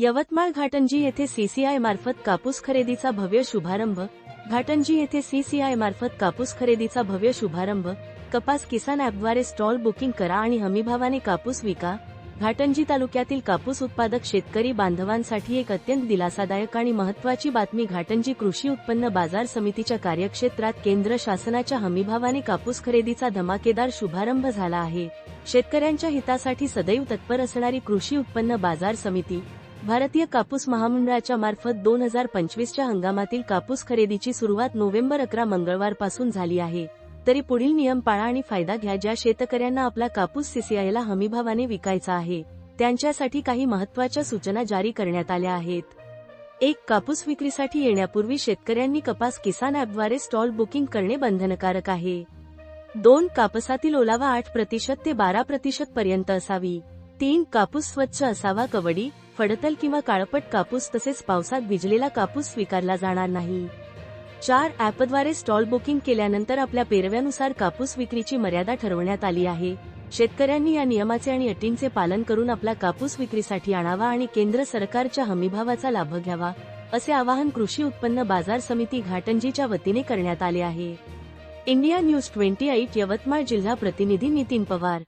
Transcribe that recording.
यवतमाळ घाटंजी येथे सीसीआय मार्फत कापूस खरेदीचा भव्य शुभारंभ. घाटंजी येथे सीसीआय मार्फत कापूस खरेदीचा भव्य शुभारंभ. कपास किसान ॲपद्वारे स्टॉल बुकिंग करा आणि हमीभावाने कापूस विका. घाटंजी तालुक्यातील कापूस उत्पादक शेतकरी बांधवांसाठी एक अत्यंत दिलासादायक आणि महत्त्वाची बातमी घाटंजी कृषी उत्पन्न बाजार समितीच्या कार्यक्षेत्रात केंद्र शासनाच्या हमीभावाने कापूस खरेदीचा धमाकेदार शुभारंभ झाला आहे. शेतकऱ्यांच्या हितासाठी सदैव तत्पर असणारी कृषी उत्पन्न बाजार समिती भारतीय कापूस महामंडळाच्या मार्फत दोन हजार पंचवीसच्या हंगामातील कापूस खरेदीची सुरुवात नोव्हेंबर अकरा मंगळवारपासून झाली आहे. तरी पुढील नियम पाळा आणि फायदा घ्या ज्या शेतकऱ्यांना आपला कापूस सीसीआयला हमीभावाने विकायचा आहे. त्यांच्यासाठी काही महत्त्वाच्या सूचना जारी करण्यात आल्या आहेत. एक कापूस विक्रीसाठी येण्यापूर्वी शेतकऱ्यांनी कपास किसान ॲपद्वारे स्टॉल बुकिंग करणे बंधनकारक आहे. दोन कापसातील ओलावा आठ प्रतिशत ते बारा प्रतिशत पर्यंत असावी. तीन कापूस स्वच्छ असावा कवडी फडतल किंवा काळपट कापूस तसेच पावसात भिजलेला कापूस स्वीकारला जाणार नाही. चार ॲपद्वारे स्टॉल बुकिंग केल्यानंतर आपल्या पेरव्यानुसार कापूस विक्रीची मर्यादा ठरवण्यात आली आहे. शेतकऱ्यांनी या नियमाचे आणि अटींचे पालन करून आपला कापूस विक्रीसाठी आणावा आणि केंद्र सरकारच्या हमीभावाचा लाभ घ्यावा असे आवाहन कृषी उत्पन्न बाजार समिती घाटंजीच्या वतीने करण्यात आले आहे. India news twenty eight Yavatmal जिल्हा प्रतिनिधी नितीन पवार